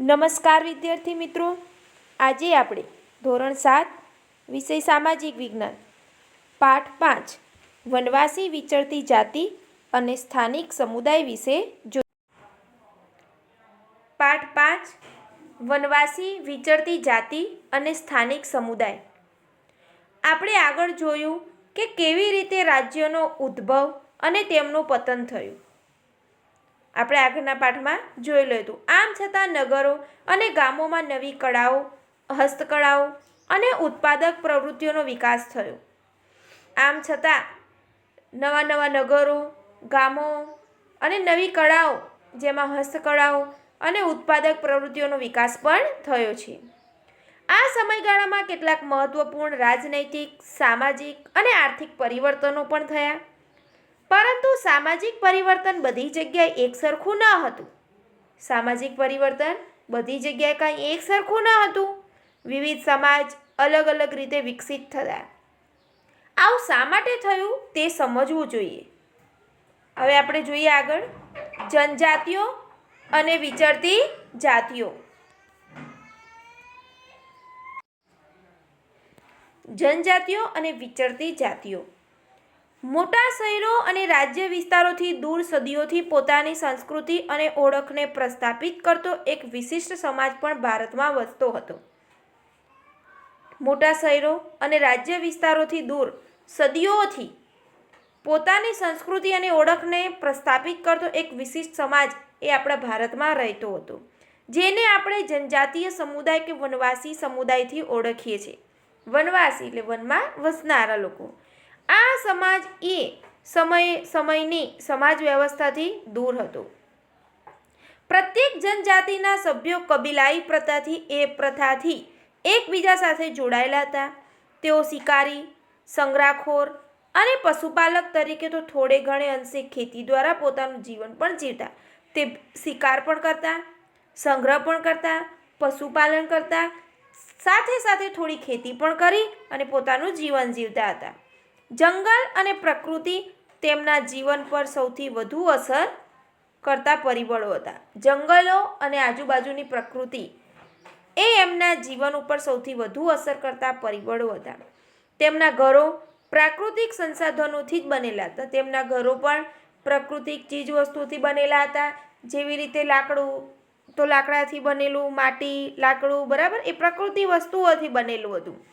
નમસ્કાર વિદ્યાર્થી મિત્રો. આજે આપણે ધોરણ સાત, વિષય સામાજિક વિજ્ઞાન. પાઠ પાંચ, વનવાસી વિચરતી જાતિ અને સ્થાનિક સમુદાય વિશે જો પાઠ પાંચ, વનવાસી વિચરતી જાતિ અને સ્થાનિક સમુદાય. આપણે આગળ જોયું કે કેવી રીતે રાજ્યનો ઉદ્ભવ અને તેમનું પતન થયું. આપણે આગળના પાઠમાં જોઈ લીધું. આમ છતાં નગરો અને ગામોમાં નવી કળાઓ, હસ્તકળાઓ અને ઉત્પાદક પ્રવૃત્તિઓનો વિકાસ થયો. આમ છતાં નવા નવા નગરો, ગામો અને નવી કળાઓ, જેમાં હસ્તકળાઓ અને ઉત્પાદક પ્રવૃત્તિઓનો વિકાસ પણ થયો છે. આ સમયગાળામાં કેટલાક મહત્વપૂર્ણ રાજનૈતિક, સામાજિક અને આર્થિક પરિવર્તનો પણ થયા. પરંતુ સામાજિક પરિવર્તન બધી જગ્યાએ એકસરખું ન હતું. સામાજિક પરિવર્તન બધી જગ્યાએ કાંઈ એક સરખું ન હતું. વિવિધ સમાજ અલગ અલગ રીતે વિકસિત થયા. આવું શા માટે થયું તે સમજવું જોઈએ. હવે આપણે જોઈએ આગળ. જનજાતિઓ અને વિચરતી જાતિઓ. જનજાતિઓ અને વિચરતી જાતિઓ. મોટા શહેરો અને રાજ્ય વિસ્તારોથી દૂર સદીઓથી પોતાની સંસ્કૃતિ અને ઓળખને પ્રસ્થાપિત કરતો એક વિશિષ્ટ સમાજ પણ ભારતમાં વસતો હતો. મોટા શહેરો અને રાજ્ય વિસ્તારોથી દૂર સદીઓથી પોતાની સંસ્કૃતિ અને ઓળખને પ્રસ્થાપિત કરતો એક વિશિષ્ટ સમાજ એ આપણા ભારતમાં રહેતો હતો, જેને આપણે જનજાતીય સમુદાય કે વનવાસી સમુદાયથી ઓળખીએ છીએ. વનવાસી એટલે વનમાં વસનારા લોકો. આ સમાજ એ સમય, સમયની સમાજ વ્યવસ્થાથી દૂર હતો. પ્રત્યેક જનજાતિના સભ્યો કબીલાઈ પ્રથાથી, એ પ્રથાથી એકબીજા સાથે જોડાયેલા હતા. તેઓ શિકારી, સંગ્રાખોર અને પશુપાલક તરીકે તો થોડે ઘણે અંશે ખેતી દ્વારા પોતાનું જીવન પણ જીવતા. તે શિકાર પણ કરતા, સંગ્રહ પણ કરતા, પશુપાલન કરતા, સાથે સાથે થોડી ખેતી પણ કરી અને પોતાનું જીવન જીવતા હતા. જંગલ અને પ્રકૃતિ તેમના જીવન પર સૌથી વધુ અસર કરતા પરિબળો હતા. જંગલો અને આજુબાજુની પ્રકૃતિ એ એમના જીવન ઉપર સૌથી વધુ અસર કરતા પરિબળો હતા. તેમના ઘરો પ્રાકૃતિક સંસાધનોથી જ બનેલા હતા. તેમના ઘરો પણ પ્રાકૃતિક ચીજવસ્તુથી બનેલા હતા. જેવી રીતે લાકડું, તો લાકડાથી બનેલું માટી, લાકડું, બરાબર? એ પ્રકૃતિ વસ્તુઓથી બનેલું હતું.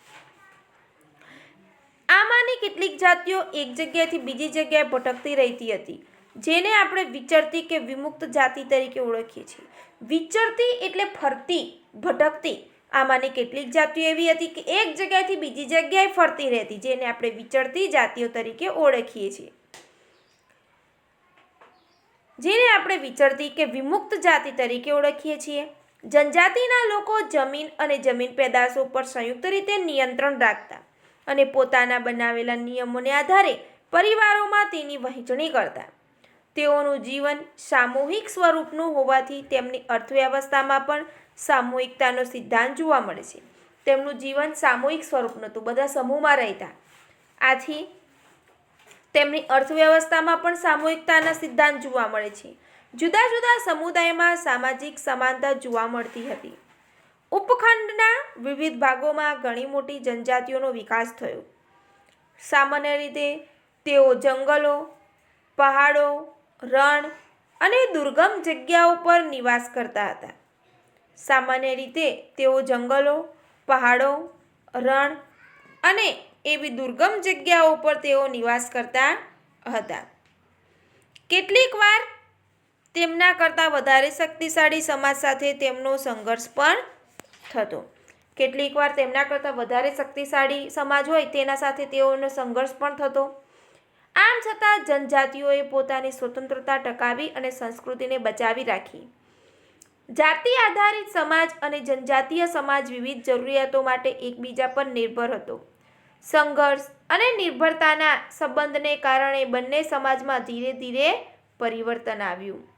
આમાંની કેટલીક જાતિઓ એક જગ્યાએથી બીજી જગ્યાએ ભટકતી રહેતી હતી, જેને આપણે વિચરતી કે વિમુક્ત જાતિ તરીકે ઓળખીએ છીએ. વિચરતી એટલે ફરતી, ભટકતી. આમાંની કેટલીક જાતિઓ એવી હતી કે એક જગ્યાએથી બીજી જગ્યાએ ફરતી રહેતી, જેને આપણે વિચરતી જાતિઓ તરીકે ઓળખીએ છીએ. જેને આપણે વિચરતી કે વિમુક્ત જાતિ તરીકે ઓળખીએ છીએ. જનજાતિના લોકો જમીન અને જમીન પેદાશો પર સંયુક્ત રીતે નિયંત્રણ રાખતા. અને પોતાના બનાવેલા નિયમોને આધારે પરિવારોમાં તેની વહેંચણી કરતા. તેઓનું જીવન સામૂહિક સ્વરૂપનું હોવાથી તેમની અર્થવ્યવસ્થામાં પણ સામૂહિકતાનો સિદ્ધાંત જોવા મળે છે. તેમનું જીવન સામૂહિક સ્વરૂપનું હતું બધા સમૂહમાં રહેતા. આથી તેમની અર્થવ્યવસ્થામાં પણ સામૂહિકતાના સિદ્ધાંત જોવા મળે છે. જુદા જુદા સમુદાયમાં સામાજિક સમાનતા જોવા મળતી હતી. ઉપખંડના વિવિધ ભાગોમાં ઘણી મોટી જનજાતિઓનો વિકાસ થયો. સામાન્ય રીતે તેઓ જંગલો, પહાડો, રણ અને દુર્ગમ જગ્યાઓ પર નિવાસ કરતા હતા. સામાન્ય રીતે તેઓ જંગલો, પહાડો, રણ અને એવી દુર્ગમ જગ્યાઓ પર તેઓ નિવાસ કરતા હતા. કેટલીક વાર તેમના કરતાં વધારે શક્તિશાળી સમાજ સાથે તેમનો સંઘર્ષ પણ થતો. કેટલીકવાર તેમના કરતાં વધારે શક્તિશાળી સમાજ હોય તેના સાથે તેઓનો સંઘર્ષ પણ થતો. આમ છતાં જનજાતિઓએ પોતાની સ્વતંત્રતા ટકાવી અને સંસ્કૃતિને બચાવી રાખી. જાતિ આધારિત સમાજ અને જનજાતીય સમાજ વિવિધ જરૂરિયાતો માટે એકબીજા પર નિર્ભર હતો. સંઘર્ષ અને નિર્ભરતાના સંબંધને કારણે બંને સમાજમાં ધીરે ધીરે પરિવર્તન આવ્યું.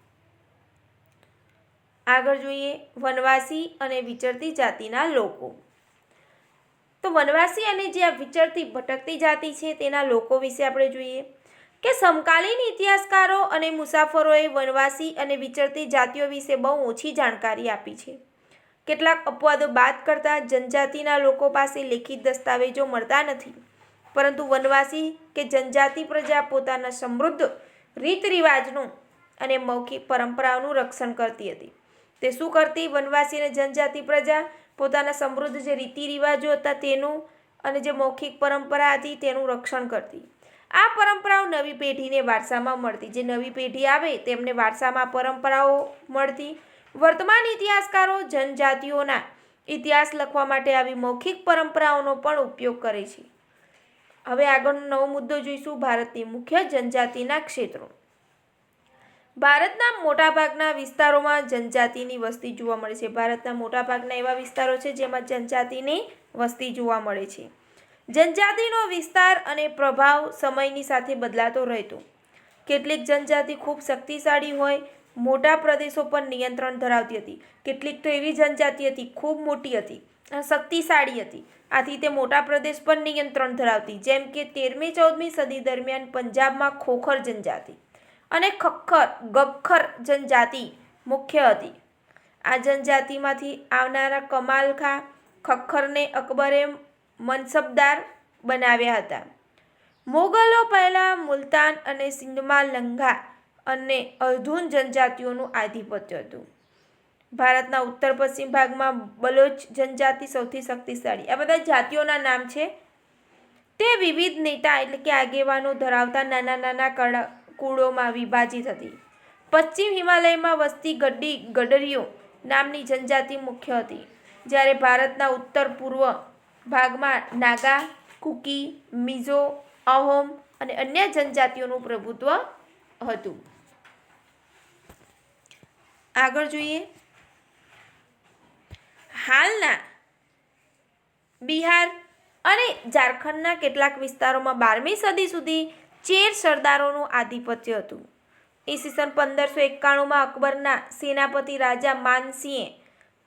આગળ જોઈએ, વનવાસી અને વિચરતી જાતિના લોકો. તો વનવાસી અને જે આ વિચરતી ભટકતી જાતિ છે તેના લોકો વિશે આપણે જોઈએ. કે સમકાલીન ઇતિહાસકારો અને મુસાફરોએ વનવાસી અને વિચરતી જાતિઓ વિશે બહુ ઓછી જાણકારી આપી છે. કેટલાક અપવાદો બાદ કરતાં જનજાતિના લોકો પાસે લેખિત દસ્તાવેજો મળતા નથી. પરંતુ વનવાસી કે જનજાતિ પ્રજા પોતાના સમૃદ્ધ રીત રિવાજનું અને મૌખિક પરંપરાઓનું રક્ષણ કરતી હતી. તે શું કરતી? વનવાસી અને જનજાતિ પ્રજા પોતાના સમૃદ્ધ જે રીતિ રિવાજો હતા તેનું અને જે મૌખિક પરંપરા હતી તેનું રક્ષણ કરતી. આ પરંપરાઓ નવી પેઢીને વારસામાં મળતી. જે નવી પેઢી આવે તેમને વારસામાં પરંપરાઓ મળતી. વર્તમાન ઇતિહાસકારો જનજાતિઓના ઇતિહાસ લખવા માટે આવી મૌખિક પરંપરાઓનો પણ ઉપયોગ કરે છે. હવે આગળનો નવો મુદ્દો જોઈશું. ભારતની મુખ્ય જનજાતિના ક્ષેત્રો. ભારતના મોટાભાગના વિસ્તારોમાં જનજાતિની વસ્તી જોવા મળે છે. ભારતના મોટાભાગના એવા વિસ્તારો છે જેમાં જનજાતિની વસ્તી જોવા મળે છે. જનજાતિનો વિસ્તાર અને પ્રભાવ સમયની સાથે બદલાતો રહેતો. કેટલીક જનજાતિ ખૂબ શક્તિશાળી હોય, મોટા પ્રદેશો પર નિયંત્રણ ધરાવતી હતી. કેટલીક તો એવી જનજાતિ હતી, ખૂબ મોટી હતી શક્તિશાળી હતી. આથી તે મોટા પ્રદેશ પર નિયંત્રણ ધરાવતી. જેમ કે તેરમી, ચૌદમી સદી દરમિયાન પંજાબમાં ખોખર જનજાતિ. અને ખખ્ખર ગખ્ખર જનજાતિ મુખ્ય હતી. આ જનજાતિમાંથી આવનારા કમાલ ખા ખખ્ખરને અકબરે મનસબદાર બનાવ્યા હતા. મુગલો પહેલાં મુલતાન અને સિંધમાં લંઘા અને અર્ધુન જનજાતિઓનું આધિપત્ય હતું. ભારતના ઉત્તર પશ્ચિમ ભાગમાં બલોચ જનજાતિ સૌથી શક્તિશાળી. આ બધા જાતિઓના નામ છે. તે વિવિધ નેતા એટલે કે આગેવાનો ધરાવતા નાના નાના કળ કુળોમાં વિભાજિત હતી. પશ્ચિમ હિમાલયમાં વસતી ગડ્ડી ગડરીઓ નામની જનજાતિ મુખ્ય હતી. જ્યારે ભારતના ઉત્તર પૂર્વ ભાગમાં નાગા, કુકી, મિઝો, અહોમ અને અન્ય જનજાતિઓનું પ્રભુત્વ હતું. આગળ જોઈએ. હાલના બિહાર અને ઝારખંડના કેટલાક વિસ્તારોમાં બારમી સદી સુધી ચેર સરદારોનું આધિપત્ય હતું. ઈસવીસન પંદરસો એકાણુંમાં અકબરના સેનાપતિ રાજા માનસિંહે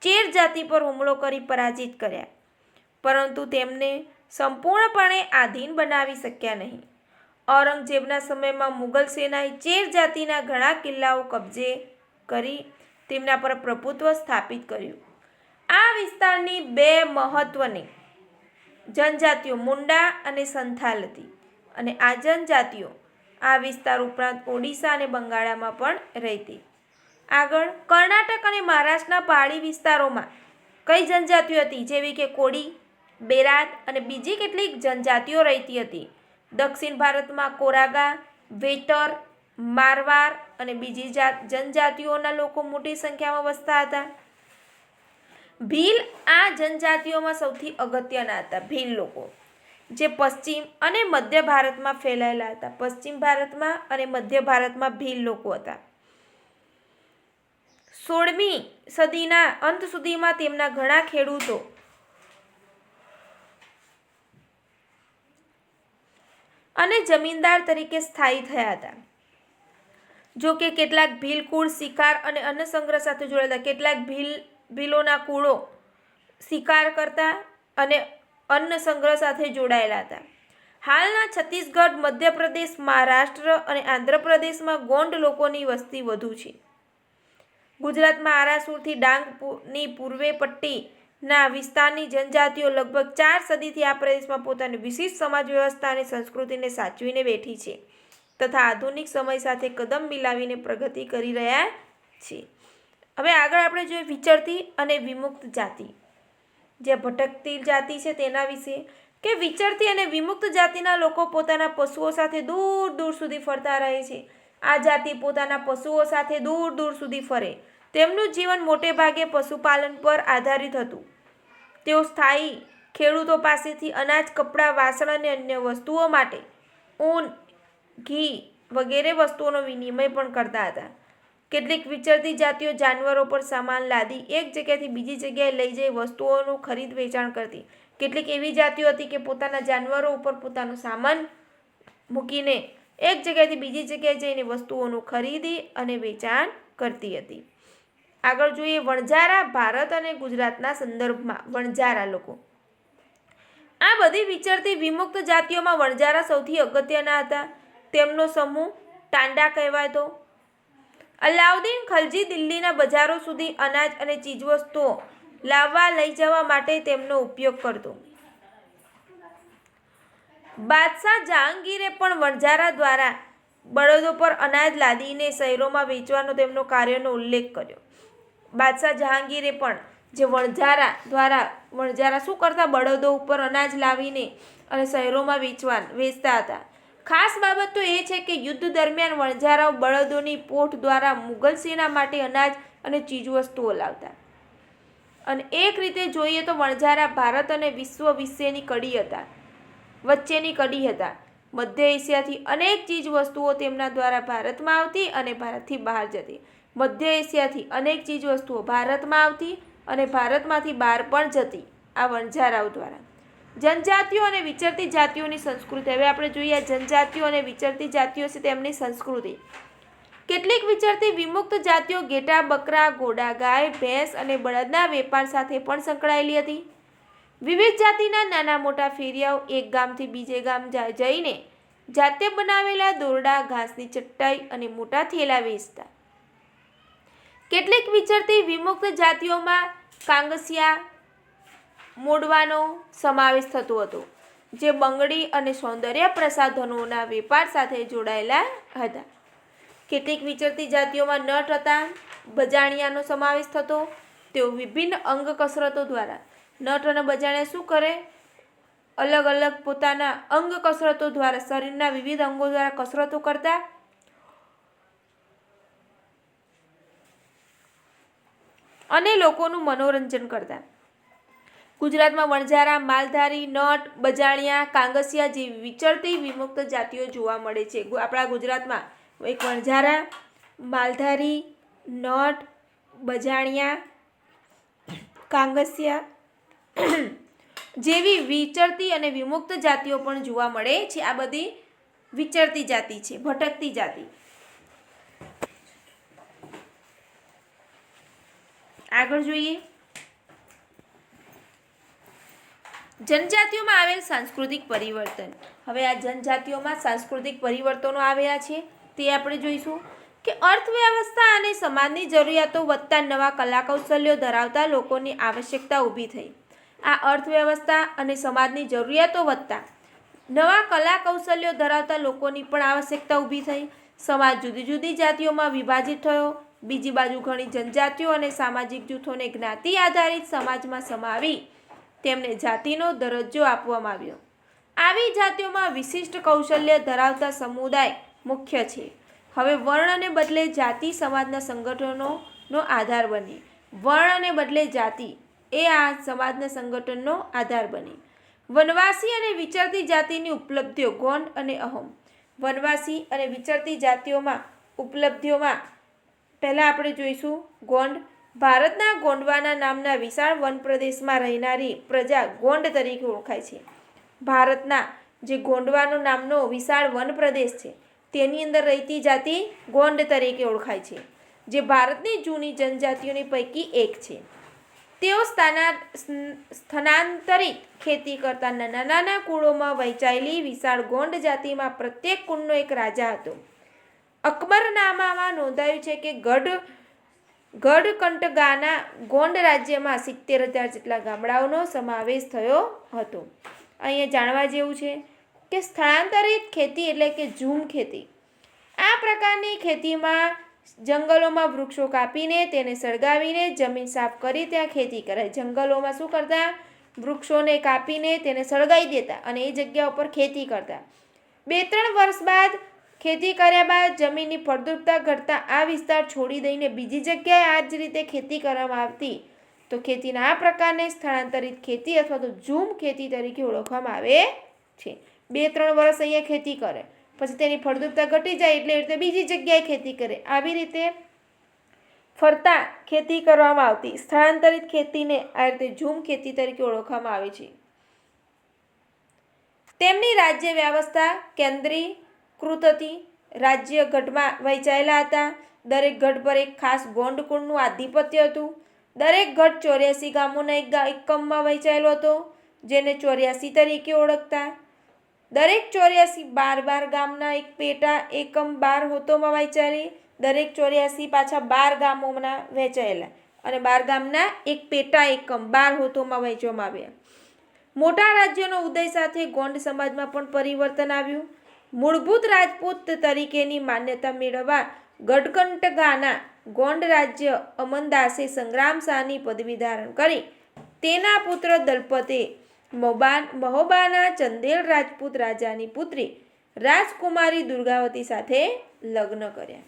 ચેર જાતિ પર હુમલો કરી પરાજિત કર્યા. પરંતુ તેમને સંપૂર્ણપણે આધીન બનાવી શક્યા નહીં. ઔરંગઝેબના સમયમાં મુગલ સેનાએ ચેર જાતિના ઘણા કિલ્લાઓ કબજે કરી તેમના પર પ્રભુત્વ સ્થાપિત કર્યું. આ વિસ્તારની બે મહત્વની જનજાતિઓ મુંડા અને સંથાલ હતી અને આ જનજાતિઓ આ વિસ્તાર ઉપરાંત ઓડિશા અને બંગાળામાં પણ રહેતી. આગળ કર્ણાટક અને મહારાષ્ટ્રના પહાડી વિસ્તારોમાં કઈ જનજાતિઓ હતી? જેવી કે કોડી બેરાત અને બીજી કેટલીક જનજાતિઓ રહેતી હતી. દક્ષિણ ભારતમાં કોરાગા, વેટર, મારવાર અને બીજી જાત જનજાતિઓના લોકો મોટી સંખ્યામાં વસતા હતા. ભીલ આ જનજાતિઓમાં સૌથી અગત્યના હતા. ભીલ લોકો. જે પશ્ચિમ અને મધ્ય ભારતમાં ફેલાયેલા હતા. પશ્ચિમ ભારતમાં અને મધ્ય ભારતમાં ભીલ લોકો હતા. સોળમી સદીના અંત સુધીમાં તેમના ઘણા ખેડૂતો અને જમીનદાર તરીકે સ્થાયી થયા હતા. જો કે કેટલાક ભીલ કુળ શિકાર અને અન્ન સંગ્રહ સાથે જોડાયેલા કેટલાક ભીલ, ભીલોના કુળો શિકાર કરતા અને અન્ન સંગ્રહ સાથે જોડાયેલા હતા. હાલના છત્તીસગઢ, મધ્યપ્રદેશ, મહારાષ્ટ્ર અને આંધ્રપ્રદેશમાં ગોંડ લોકોની વસ્તી વધુ છે. ગુજરાતમાં આરાસુરથી ડાંગની પૂર્વે પટ્ટીના વિસ્તારની જનજાતિઓ લગભગ ચાર સદીથી આ પ્રદેશમાં પોતાની વિશિષ્ટ સમાજ વ્યવસ્થા અને સંસ્કૃતિને સાચવીને બેઠી છે તથા આધુનિક સમય સાથે કદમ મિલાવીને પ્રગતિ કરી રહ્યા છે. હવે આગળ આપણે જોઈએ વિચરતી અને વિમુક્ત જાતિ. જે ભટકતી જાતિ છે તેના વિશે કે વિચરતી અને વિમુક્ત જાતિના લોકો પોતાના પશુઓ સાથે દૂર દૂર સુધી ફરતા રહે છે. આ જાતિ પોતાના પશુઓ સાથે દૂર દૂર સુધી ફરે. તેમનું જીવન મોટે ભાગે પશુપાલન પર આધારિત હતું. તેઓ સ્થાયી ખેડૂતો પાસેથી અનાજ, કપડાં, વાસણ અને અન્ય વસ્તુઓ માટે ઊન, ઘી વગેરે વસ્તુઓનો વિનિમય પણ કરતા હતા. કેટલીક વિચરતી જાતિઓ જાનવરો પર સામાન લાદી, એક જગ્યાથી બીજી જગ્યાએ લઈ જઈ વસ્તુઓનું ખરીદ વેચાણ કરતી. કેટલીક એવી જાતિઓ હતી કે પોતાના જાનવરો ઉપર પોતાનો સામાન મૂકીને એક જગ્યાએથી બીજી જગ્યાએ જઈને વસ્તુઓનું ખરીદી અને વેચાણ કરતી હતી. આગળ જોઈએ વણઝારા ભારત અને ગુજરાતના સંદર્ભમાં વણઝારા લોકો. આ બધી વિચરતી વિમુક્ત જાતિઓમાં વણઝારા સૌથી અગત્યના હતા. તેમનો સમૂહ ટાંડા કહેવાતો અલાઉદ્દીન ખલજી દિલ્હીના બજારો સુધી અનાજ અને ચીજવસ્તુઓ લાવવા લઈ જવા માટે તેમનો ઉપયોગ કરતો. બાદશાહ જહાંગીરે પણ વણઝારા દ્વારા બળદો પર અનાજ લાદીને શહેરોમાં વેચવાનો તેમનો કાર્યનો ઉલ્લેખ કર્યો. બાદશાહ જહાંગીરે પણ જે વણઝારા દ્વારા વણઝારા શું કરતા બળદો ઉપર અનાજ લાવીને અને શહેરોમાં વેચવા, વેચતા હતા ખાસ બાબત તો એ છે કે યુદ્ધ દરમિયાન વણઝારાઓ બળદોની પોઠ દ્વારા મુગલ સેના માટે અનાજ અને ચીજવસ્તુઓ લાવતા. અને એક રીતે જોઈએ તો વણઝારા ભારત અને વિશ્વ વિશેની કડી હતા. વચ્ચેની કડી હતા. મધ્ય એશિયાથી અનેક ચીજવસ્તુઓ તેમના દ્વારા ભારતમાં આવતી અને ભારતથી બહાર જતી. મધ્ય એશિયાથી અનેક ચીજવસ્તુઓ ભારતમાં આવતી અને ભારતમાંથી બહાર પણ જતી આ વણઝારાઓ દ્વારા. જનજાતિઓ અને વિચરતી જાતિઓની સંસ્કૃતિ. હવે આપણે જોઈએ જનજાતિઓ અને વિચરતી જાતિઓ છે તેમની સંસ્કૃતિ. કેટલીક વિચરતી વિમુક્ત જાતિઓ ઘેટા, બકરા, ઘોડા, ગાય, ભેંસ અને બળદના વેપાર સાથે પણ સંકળાયેલી હતી. વિવિધ જાતિના નાના મોટા ફેરિયાઓ એક ગામથી બીજે ગામ જઈને જાતે બનાવેલા દોરડા, ઘાસની ચટ્ટાઈ અને મોટા થેલા વેચતા. કેટલીક વિચરતી વિમુક્ત જાતિઓમાં કાંગસિયા મોડવાનો સમાવેશ થતો હતો, જે બંગડી અને સૌંદર્ય પ્રસાધનોના વેપાર સાથે જોડાયેલા હતા. કેટલીક વિચરતી જાતિઓમાં નટ હતા, બજાણિયાનો સમાવેશ થતો, તેઓ વિભિન્ન અંગ કસરતો દ્વારા નટ અને બજાણિયા શું કરે? અલગ અલગ પોતાના અંગ કસરતો દ્વારા શરીરના વિવિધ અંગો દ્વારા કસરતો કરતા. અને લોકોનું મનોરંજન કરતા. ગુજરાતમાં વણઝારા, માલધારી, નટ, બજાણિયા, કાંગસિયા જેવી વિચરતી વિમુક્ત જાતિઓ જોવા મળે છે. આપણા ગુજરાતમાં એક વણઝારા, માલધારી, નટ, બજાણિયા, કાંગસિયા જેવી વિચરતી અને વિમુક્ત જાતિઓ પણ જોવા મળે છે. આ બધી વિચરતી જાતિ છે, ભટકતી જાતિ. આગળ જોઈએ. જનજાતિઓમાં આવેલ સાંસ્કૃતિક પરિવર્તન. હવે આ જનજાતિઓમાં સાંસ્કૃતિક પરિવર્તનો આવેલા છે તે આપણે જોઈશું કે અર્થવ્યવસ્થા અને સમાજની જરૂરિયાતો વધતા નવા કલાકૌશલ્યો ધરાવતા લોકોની આવશ્યકતા ઊભી થઈ. આ અર્થવ્યવસ્થા અને સમાજની જરૂરિયાતો વધતા નવા કલા કૌશલ્યો ધરાવતા લોકોની પણ આવશ્યકતા ઊભી થઈ. સમાજ જુદી જુદી જાતિઓમાં વિભાજિત થયો. બીજી બાજુ ઘણી જનજાતિઓ અને સામાજિક જૂથોને જ્ઞાતિ આધારિત સમાજમાં સમાવી તેમને જાતિનો દરજ્જો આપવામાં આવ્યો. આવી જાતિઓમાં વિશિષ્ટ કૌશલ્ય ધરાવતા સમુદાય મુખ્ય છે. હવે વર્ણને બદલે જાતિ સમાજના સંગઠનોનો આધાર બની. વર્ણને બદલે જાતિ એ આ સમાજના સંગઠનનો આધાર બની. વનવાસી અને વિચરતી જાતિની ઉપલબ્ધિઓ ગોંડ અને અહમ. વનવાસી અને વિચરતી જાતિઓમાં ઉપલબ્ધિઓમાં પહેલાં આપણે જોઈશું ગોંડ ભારતના ગોંડવાના નામના વિશાળ વન પ્રદેશમાં રહેનારી પ્રજા ગોંડ તરીકે ઓળખાય છે. ભારતના જે ગોંડવાનો નામનો વિશાળ વન પ્રદેશ છે, તેની અંદર રહેતી જાતિ ગોંડ તરીકે ઓળખાય છે, જે ભારતની જૂની જનજાતિઓની પૈકી એક છે. તેઓ સ્થાના સ્થાનાંતરિત ખેતી કરતા નાના નાના કુળોમાં વહેંચાયેલી વિશાળ ગોંડ જાતિમાં પ્રત્યેક કુળનો એક રાજા હતો. અકબરનામામાં નોંધાયું છે કે ગઢ ગઢકંટગાના ગોંડ રાજ્યમાં સિત્તેર હજાર જેટલા ગામડાઓનો સમાવેશ થયો હતો. અહીંયા જાણવા જેવું છે કે સ્થળાંતરિત ખેતી એટલે કે ઝૂમ ખેતી. આ પ્રકારની ખેતીમાં જંગલોમાં વૃક્ષો કાપીને તેને સળગાવીને જમીન સાફ કરી ત્યાં ખેતી કરાય જંગલોમાં શું કરતા? વૃક્ષોને કાપીને તેને સળગાવી દેતા અને એ જગ્યા ઉપર ખેતી કરતા. બે ત્રણ વર્ષ બાદ ખેતી કર્યા બાદ જમીનની ફળદ્રુપતા ઘટતા આ વિસ્તાર છોડી દઈને બીજી જગ્યાએ આ જ રીતે ખેતી કરવામાં આવતી. તો ખેતીના આ પ્રકારને સ્થળાંતરિત ખેતી અથવા તો ઝૂમ ખેતી તરીકે ઓળખવામાં આવે છે. બે ત્રણ વર્ષ અહીંયા ખેતી કરે, પછી તેની ફળદ્રુપતા ઘટી જાય એટલે રીતે બીજી જગ્યાએ ખેતી કરે. આવી રીતે ફરતા ખેતી કરવામાં આવતી. સ્થળાંતરિત ખેતીને આ રીતે ઝૂમ ખેતી તરીકે ઓળખવામાં આવે છે. તેમની રાજ્ય વ્યવસ્થા કેન્દ્રીકૃત હતી. રાજ્ય ગઢમાં વહેંચાયેલા હતા. દરેક ગઢ પર એક ખાસ ગોંડ કુળનું આધિપત્ય હતું. દરેક ગઢ ચોર્યાસી ગામોના એક એકમમાં વહેંચાયેલો હતો, જેને ચોર્યાસી તરીકે ઓળખતા. દરેક ચોર્યાસી બાર બાર ગામના એક પેટા એકમ બાર હોતોમાં વહેંચાયેલી. દરેક ચોર્યાસી પાછા બાર ગામોના વહેંચાયેલા અને બાર ગામના એક પેટા એકમ બાર હોતોમાં વહેંચવામાં આવ્યા. મોટા રાજ્યનો ઉદય સાથે ગોંડ સમાજમાં પણ પરિવર્તન આવ્યું. મૂળભૂત રાજપૂત તરીકેની માન્યતા મેળવવા ગઢકંટગાના ગોંડ રાજ્ય અમનદાસે સંગ્રામ શાહની પદવી ધારણ કરી. તેના પુત્ર દલપતે મોબાન, મહોબાના ચંદેલ રાજપૂત રાજાની પુત્રી રાજકુમારી દુર્ગાવતી સાથે લગ્ન કર્યા.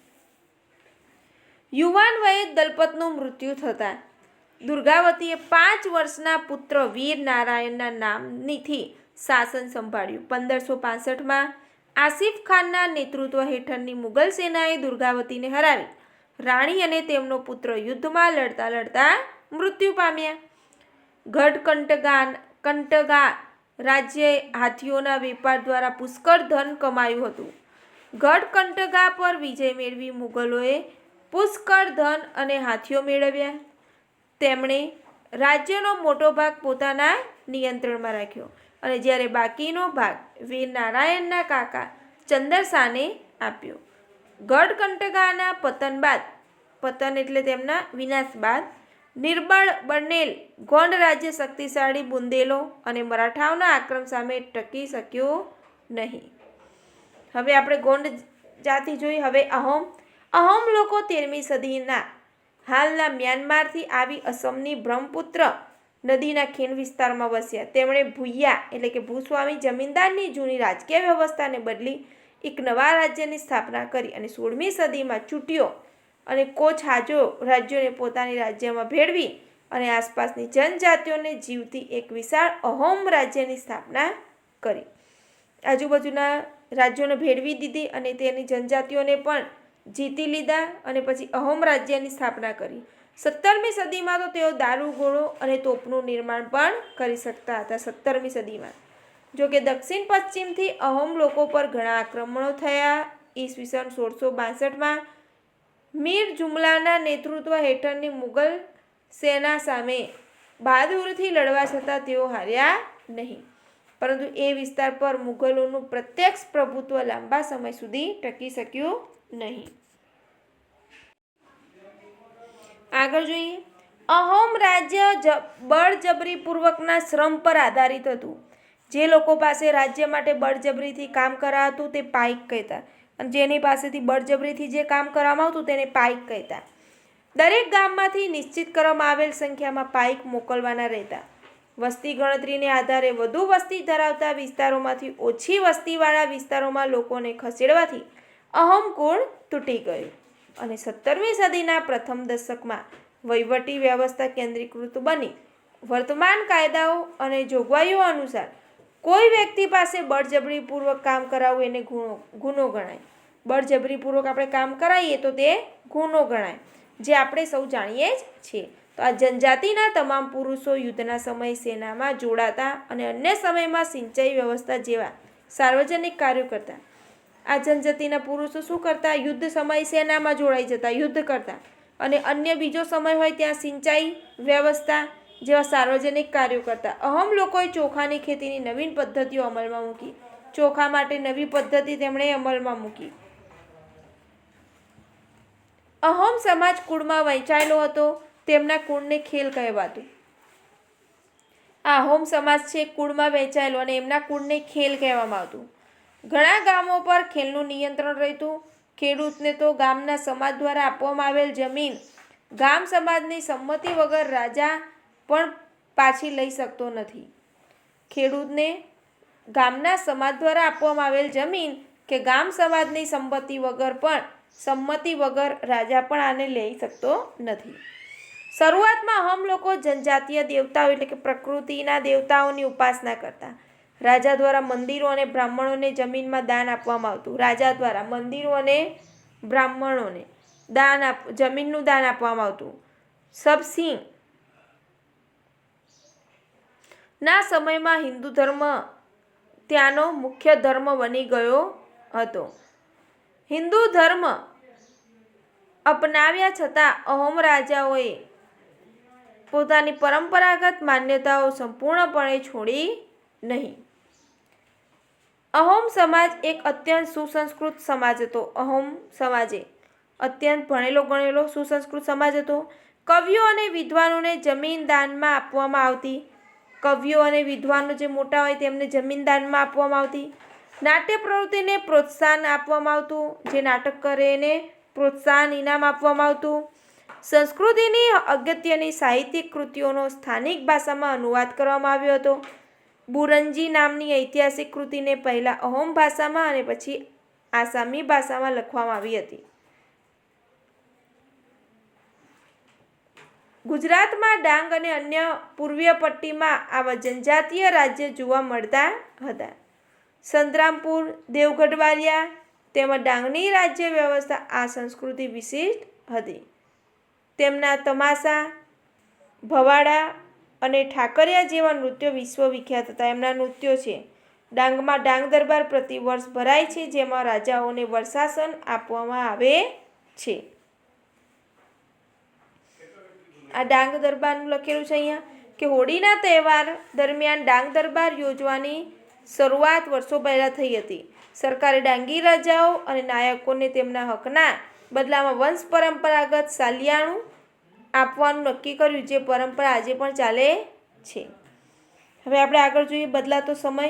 યુવાન વયે દલપતનું મૃત્યુ થતાં દુર્ગાવતીએ પાંચ વર્ષના પુત્ર વીર નારાયણના નામનીથી શાસન સંભાળ્યું. પંદરસો પાસઠમાં આસિફ ખાનના નેતૃત્વ હેઠળની મુગલ સેનાએ દુર્ગાવતીને હરાવી. રાણી અને તેમનો પુત્ર યુદ્ધમાં લડતા લડતા મૃત્યુ પામ્યા. ગઢ કંટગાન કંટગા રાજ્યએ હાથીઓના વેપાર દ્વારા પુષ્કળ ધન કમાયું હતું. ગઢ કંટગા પર વિજય મેળવી મુગલોએ પુષ્કળ ધન અને હાથીઓ મેળવ્યા. તેમણે રાજ્યનો મોટો ભાગ પોતાના નિયંત્રણમાં રાખ્યો. અને જ્યારે બાકીનો ભાગ વીર નારાયણના કાકા ચંદરસાને આપ્યો. ગઢકંટકાના પતન બાદ, પતન એટલે તેમના વિનાશ બાદ, નિર્બળ બનેલ ગોંડ રાજ્ય શક્તિશાળી બુંદેલો અને મરાઠાઓના આક્રમણ સામે ટકી શક્યો નહીં. હવે આપણે ગોંડ જાતિ જોઈ, હવે અહોમ. અહોમ લોકો તેરમી સદીના હાલના મ્યાનમારથી આવી અસમની બ્રહ્મપુત્ર નદીના ખીણ વિસ્તારમાં વસ્યા. તેમણે ભૂયા એટલે કે ભૂસ્વામી જમીનદારની જૂની રાજકીય વ્યવસ્થાને બદલી એક નવા રાજ્યની સ્થાપના કરી અને સોળમી સદીમાં ચૂંટ્યો અને કોચ હાજો રાજ્યોને પોતાની રાજ્યમાં ભેળવી અને આસપાસની જનજાતિઓને જીવતી એક વિશાળ અહોમ રાજ્યની સ્થાપના કરી. આજુબાજુના રાજ્યોને ભેળવી દીધી અને તેની જનજાતિઓને પણ જીતી લીધા અને પછી અહોમ રાજ્યની સ્થાપના કરી. સત્તરમી સદીમાં તો તેઓ દારૂગોળો અને તોપનું નિર્માણ પણ કરી શકતા હતા, સત્તરમી સદીમાં. જો કે દક્ષિણ પશ્ચિમથી અહોમ લોકો પર ઘણા આક્રમણો થયા. ઈસવીસન સોળસો બાસઠમાં મીર જુમલાના નેતૃત્વ હેઠળની મુગલ સેના સામે બહાદુરથી લડવા છતાં તેઓ હાર્યા નહીં. પરંતુ એ વિસ્તાર પર મુગલોનું પ્રત્યક્ષ પ્રભુત્વ લાંબા સમય સુધી ટકી શક્યું નહીં. આગળ જોઈએ. અહોમ રાજ્ય બળજબરીપૂર્વકના શ્રમ પર આધારિત હતું. જે લોકો પાસે રાજ્ય માટે બળજબરીથી કામ કરાવતું તે પાઇક કહેતા. અને જેની પાસેથી બળજબરીથી જે કામ કરવામાં આવતું તેને પાઇક કહેતા. દરેક ગામમાંથી નિશ્ચિત કરવામાં આવેલ સંખ્યામાં પાઇક મોકલવાના રહેતા. વસ્તી ગણતરીને આધારે વધુ વસ્તી ધરાવતા વિસ્તારોમાંથી ઓછી વસ્તીવાળા વિસ્તારોમાં લોકોને ખસેડવાથી અહમ કુળ તૂટી ગયું. અને સત્તરમી સદીના પ્રથમ દશકમાં વહીવટી વ્યવસ્થા કેન્દ્રીકૃત બની. વર્તમાન કાયદાઓ અને જોગવાઈઓ અનુસાર કોઈ વ્યક્તિ પાસે બળજબરીપૂર્વક કામ કરાવવું એને ગુનો ગુનો ગણાય. બળજબરીપૂર્વક આપણે કામ કરાવીએ તો તે ગુનો ગણાય, જે આપણે સૌ જાણીએ જ છીએ. તો આ જનજાતિના તમામ પુરુષો યુદ્ધના સમયે સેનામાં જોડાતા અને અન્ય સમયમાં સિંચાઈ વ્યવસ્થા જેવા સાર્વજનિક કાર્યો કરતા આ જનજાતિના પુરુષો શું કરતા? યુદ્ધ સમય સેનામાં જોડાઈ જતા, યુદ્ધ કરતા. અને અન્ય બીજો સમય હોય ત્યાં સિંચાઈ વ્યવસ્થા જેવા સાર્વજનિક કાર્યો કરતા. અહમ લોકોએ ચોખાની ખેતીની નવીન પદ્ધતિઓ અમલમાં મૂકી. ચોખા માટે નવી પદ્ધતિ તેમણે અમલમાં મૂકી. અહોમ સમાજ કુળમાં વહેંચાયેલો હતો, તેમના કુળને ખેલ કહેવાતું. આ અહોમ સમાજ છે કુળમાં વહેંચાયેલો અને એમના કુળને ખેલ કહેવામાં આવતું. ઘણા ગામો પર ખેલનું નિયંત્રણ રહેતું. ખેડૂતને તો ગામના સમાજ દ્વારા આપવામાં આવેલ જમીન ગામ સમાજની સંમતિ વગર રાજા પણ પાછી લઈ શકતો નથી. ખેડૂતને ગામના સમાજ દ્વારા આપવામાં આવેલ જમીન કે ગામ સમાજની સંમતિ વગર પણ સંમતિ વગર રાજા પણ આને લઈ શકતો નથી. શરૂઆતમાં હમ લોકો જનજાતીય દેવતાઓ એટલે કે પ્રકૃતિના દેવતાઓની ઉપાસના કરતા. રાજા દ્વારા મંદિરો અને બ્રાહ્મણોને જમીનમાં દાન આપવામાં આવતું. રાજા દ્વારા મંદિરો અને બ્રાહ્મણોને દાન આપ, જમીનનું દાન આપવામાં આવતું. સબસિંહ ના સમયમાં હિન્દુ ધર્મ ત્યાંનો મુખ્ય ધર્મ બની ગયો હતો. હિન્દુ ધર્મ અપનાવ્યા છતાં અહોમ રાજાઓએ પોતાની પરંપરાગત માન્યતાઓ સંપૂર્ણપણે છોડી નહીં. અહોમ સમાજ એક અત્યંત સુસંસ્કૃત સમાજ હતો. અહોમ સમાજે અત્યંત ભણેલો, ગણેલો, સુસંસ્કૃત સમાજ હતો. કવિઓ અને વિદ્વાનોને જમીન દાનમાં આપવામાં આવતી, કવિઓ અને વિદ્વાનો જે મોટા હોય તેમને જમીન દાનમાં આપવામાં આવતી, નાટ્ય પ્રવૃત્તિને પ્રોત્સાહન આપવામાં આવતું, જે નાટક કરે એને પ્રોત્સાહન ઇનામ આપવામાં આવતું. સંસ્કૃતિની અગત્યની સાહિત્યિક કૃતિઓનો સ્થાનિક ભાષામાં અનુવાદ કરવામાં આવ્યો હતો. બુરંજી નામની ઐતિહાસિક કૃતિને પહેલાં અહોમ ભાષામાં અને પછી આસામી ભાષામાં લખવામાં આવી હતી. ગુજરાતમાં ડાંગ અને અન્ય પૂર્વીય પટ્ટીમાં આવા જનજાતીય રાજ્ય જોવા મળતા હતા. સંતરામપુર, દેવગઢવાલિયા તેમજ ડાંગની રાજ્ય વ્યવસ્થા આ સંસ્કૃતિ વિશિષ્ટ હતી. તેમના તમાશા, ભવાડા અને ઠાકરિયા જેવા નૃત્યો વિશ્વવિખ્યાત હતા. એમના નૃત્યો છે, ડાંગમાં ડાંગ દરબાર પ્રતિવર્ષ ભરાય છે, જેમાં રાજાઓને વર્ષાસન આપવામાં આવે છે. આ ડાંગ દરબારનું લખેલું છે અહીંયા કે હોળીના તહેવાર દરમિયાન ડાંગ દરબાર યોજવાની શરૂઆત વર્ષો પહેલાં થઈ હતી. સરકારે ડાંગી રાજાઓ અને નાયકોને તેમના હકના બદલામાં વંશ પરંપરાગત સાલિયાણું આપવાનું નક્કી કર્યું જે પરંપરા આજે પણ ચાલે છે. હવે આપણે આગળ જોઈએ બદલાતો સમય.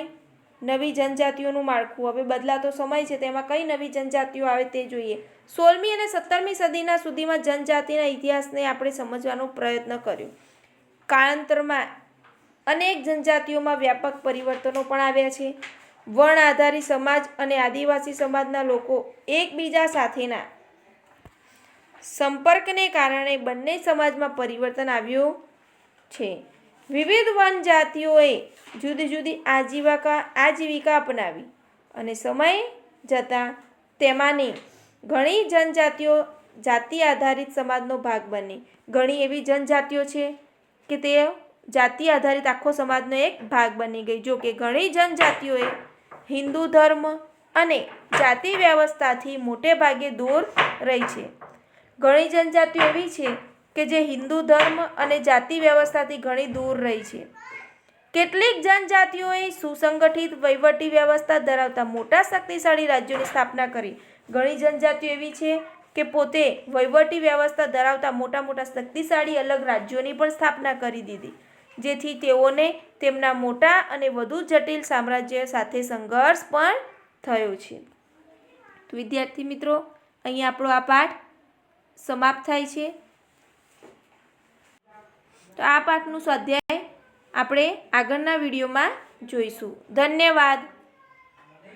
નવી જનજાતિઓનું માળખું. હવે બદલાતો સમય છે, તેમાં કઈ નવી જનજાતિઓ આવે તે જોઈએ. સોળમી અને સત્તરમી સદીના સુધીમાં જનજાતિના ઇતિહાસને આપણે સમજવાનો પ્રયત્ન કર્યો. કાળાંતરમાં અનેક જનજાતિઓમાં વ્યાપક પરિવર્તનો પણ આવ્યા છે. વર્ણ આધારિત સમાજ અને આદિવાસી સમાજના લોકો એકબીજા સાથેના સંપર્કને કારણે બંને સમાજમાં પરિવર્તન આવ્યું છે. વિવિધ વન જાતિઓએ જુદી જુદી આજીવિકા આજીવિકા અપનાવી અને સમય જતાં તેમાંની ઘણી જનજાતિઓ જાતિ આધારિત સમાજનો ભાગ બની. ઘણી એવી જનજાતિઓ છે કે તે જાતિ આધારિત આખો સમાજનો એક ભાગ બની ગઈ. જો કે ઘણી જનજાતિઓએ હિન્દુ ધર્મ અને જાતિ વ્યવસ્થાથી મોટે ભાગે દૂર રહી છે. ઘણી જનજાતિઓ એવી છે કે જે હિન્દુ ધર્મ અને જાતિ વ્યવસ્થાથી ઘણી દૂર રહી છે. કેટલીક જનજાતિઓએ સુસંગઠિત વહીવટી વ્યવસ્થા ધરાવતા મોટા શક્તિશાળી રાજ્યોની સ્થાપના કરી. ઘણી જનજાતિઓ એવી છે કે પોતે વહીવટી વ્યવસ્થા ધરાવતા મોટા મોટા શક્તિશાળી અલગ રાજ્યોની પણ સ્થાપના કરી દીધી. જેથી તેઓને તેમના મોટા અને વધુ જટિલ સામ્રાજ્ય સાથે સંઘર્ષ પણ થયો છે. વિદ્યાર્થી મિત્રો, અહીંયા આપણો આ પાઠ સમાપ્ત થાય છે. તો આ પાઠનું સ્વાધ્યાય આપણે આગળના વિડીયોમાં જોઈશું. ધન્યવાદ.